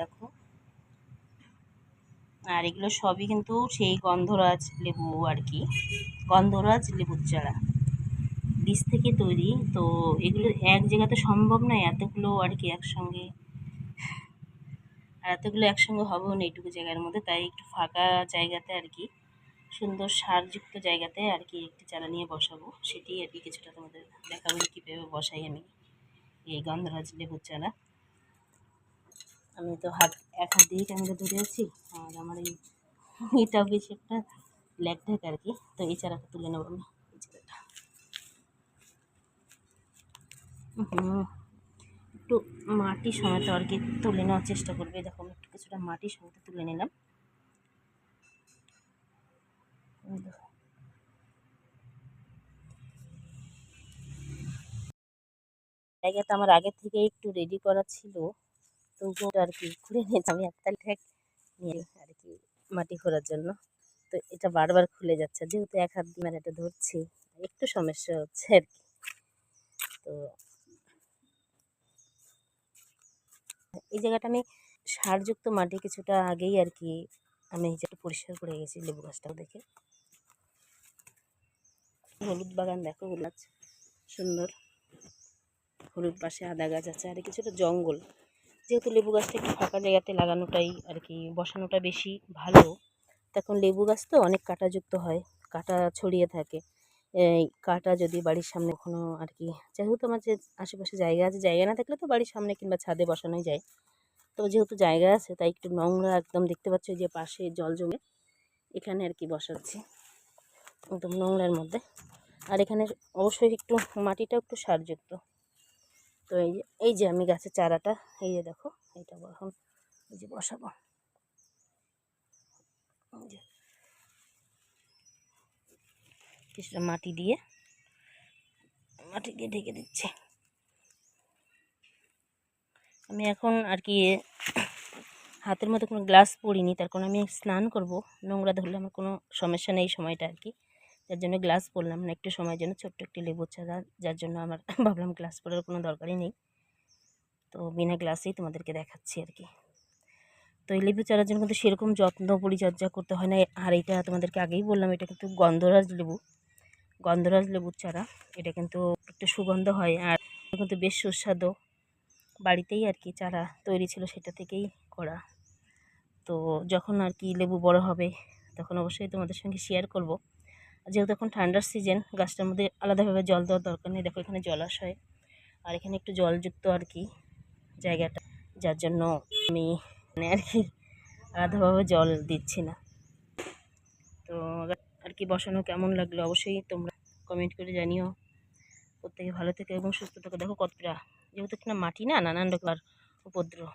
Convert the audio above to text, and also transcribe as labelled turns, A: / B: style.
A: দেখো। আর এগুলো সবই কিন্তু সেই গন্ধরাজ লেবু আর কি। গন্ধরাজ লেবুর চারা। বীজ থেকে তৈরি। তো এগুলো এক জায়গাতে সম্ভব নয় এতগুলো আর কি একসঙ্গে। আর এতগুলো একসঙ্গে হবেও না এইটুকু জায়গার মধ্যে। তাই একটু ফাঁকা জায়গাতে আর কি, সুন্দর সারযুক্ত জায়গাতে আর কি একটি চারা নিয়ে বসাবো। সেটি আর কি কিছুটা তোমাদের দেখাবো কীভাবে বসাই আমি এই গন্ধরাজ লেবুর চারা। আমি তো হাত, এক হাত দিয়েই ধরে আছি। আর আমার এই এটাও বেশ একটা ব্ল্যাক থাকে আর কি। তো এই চারাটা তুলে নেব আমি। এই চারাটা একটু মাটি সমেত আর কি তুলে নেওয়ার চেষ্টা করবে। দেখো, আমি একটু কিছুটা মাটি সমেত তুলে নিলাম। জায়গাটা আমার আগে থেকে একটু রেডি করা ছিল। তো আর কি খুলে নিয়েছি আমি একটা ঠেক নিয়ে আর কি মাটি খোঁড়ার জন্য। তো এটা বারবার খুলে যাচ্ছে। যেহেতু এক হাত দিয়ে এটা ধরছি, একটু সমস্যা হচ্ছে আর কি তো এই জায়গাটা আমি সারযুক্ত মাটি কিছুটা আগেই আর কি আমি একটু পরিষ্কার করে গেছি লেবু গাছটাও দেখে। হলুদ বাগান দেখো, হলুদ সুন্দর। হলুদ পাশে আদা গাছ আছে, আর কিছুটা জঙ্গল। যেহেতু লেবু গাছটা একটু ফাঁকা জায়গাতে লাগানোটাই আর কি, বসানোটা বেশি ভালো। তখন লেবু গাছ তো অনেক কাঁটাযুক্ত হয়, কাঁটা ছড়িয়ে থাকে। এই কাঁটা যদি বাড়ির সামনে কোনো আর কি, যেহেতু আমার যে আশেপাশে জায়গা আছে, জায়গা না থাকলে তো বাড়ির সামনে কিংবা ছাদে বসানোই যায়। তো যেহেতু জায়গা আছে, তাই একটু নোংরা একদম দেখতে পাচ্ছ যে পাশে জল জমে, এখানে আর কি বসাচ্ছি। একদম নোংরার মধ্যে। আর এখানে অবশ্যই একটু মাটিটা একটু সারযুক্ত। তো এই যে এই যে আমি গাছের চারাটা, এই যে দেখো, এইটা এখন এই যে বসাবো। কিছুটা মাটি দিয়ে মাটি দিয়ে ঢেকে দিচ্ছে। আমি এখন আর কি হাতের মধ্যে কোনো গ্লাস পরিনি, তার কারণ আমি স্নান করব। নোংরা ধরলে আমার কোনো সমস্যা নেই সময়টা আর কি। যার জন্য গ্লাস পরলাম না, একটু সময়ের জন্য, ছোট্ট একটি লেবু চারা, যার জন্য আমার ভাবলাম গ্লাস পরার কোনো দরকারই নেই। তো বিনা গ্লাসেই তোমাদেরকে দেখাচ্ছি আর কি। তো এই লেবু চারার জন্য কিন্তু সেরকম যত্ন পরিচর্যা করতে হয় না। আর এটা তোমাদেরকে আগেই বললাম, এটা কিন্তু গন্ধরাজ লেবু। গন্ধরাজ লেবুর চারা, এটা কিন্তু একটু সুগন্ধ হয় আর কিন্তু বেশ সুস্বাদু। বাড়িতেই আর কি চারা তৈরি ছিল সেটা থেকেই করা। তো যখন আর কি লেবু বড় হবে, তখন অবশ্যই তোমাদের সঙ্গে শেয়ার করব। যেহেতু এখন ঠান্ডার সিজন গাছটার মধ্যে আলাদাভাবে জল দেওয়ার দরকার নেই। দেখো, এখানে জলাশয় আর এখানে একটু জলযুক্ত আর কি জায়গাটা। যার জন্য আমি মানে আর কি আলাদাভাবে জল দিচ্ছি না। তো আর কি বসানো, কেমন লাগল অবশ্যই তোমরা কমেন্ট করে জানিও। প্রত্যেকে ভালো থেকে এবং সুস্থ থেকে। দেখো কতটা, যেহেতু কিনা মাটি না, নানান রকম উপদ্রব।